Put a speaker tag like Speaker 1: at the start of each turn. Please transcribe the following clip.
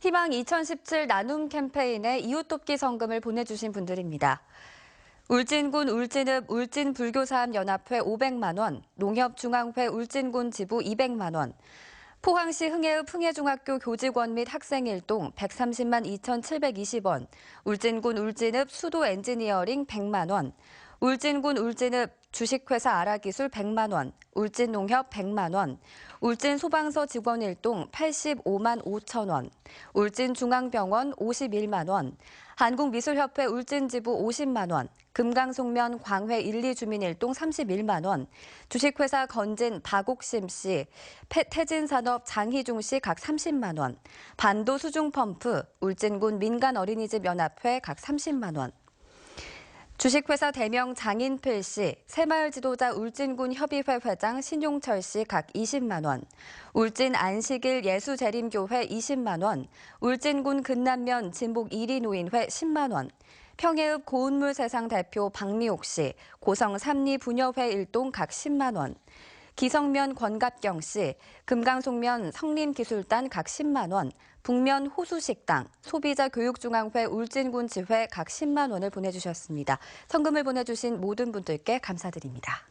Speaker 1: 희망 2017 나눔 캠페인에 이웃 돕기 성금을 보내주신 분들입니다. 울진군 울진읍 울진불교사업연합회 500만 원, 농협중앙회 울진군 지부 200만 원, 포항시 흥해읍 흥해중학교 교직원 및 학생 일동 130만 2,720원, 울진군 울진읍 수도 엔지니어링 100만 원, 울진군 울진읍 주식회사 아라기술 100만 원, 울진농협 100만 원, 울진소방서 직원 일동 85만 5천 원, 울진중앙병원 51만 원, 한국미술협회 울진지부 50만 원, 금강송면 광회 1, 2 주민 일동 31만 원, 주식회사 건진 박옥심 씨, 태- 태진산업 장희중 씨 각 30만 원, 반도 수중펌프 울진군 민간어린이집 연합회 각 30만 원, 주식회사 대명 장인필 씨, 새마을 지도자 울진군 협의회 회장 신용철 씨 각 20만 원, 울진 안식일 예수재림교회 20만 원, 울진군 근남면 진복 1위 노인회 10만 원, 평해읍 고운물 세상 대표 박미옥 씨, 고성 삼리 부녀회 일동 각 10만 원, 기성면 권갑경 씨, 금강송면 성림기술단 각 10만 원, 북면 호수식당, 소비자교육중앙회 울진군 지회 각 10만 원을 보내주셨습니다. 성금을 보내주신 모든 분들께 감사드립니다.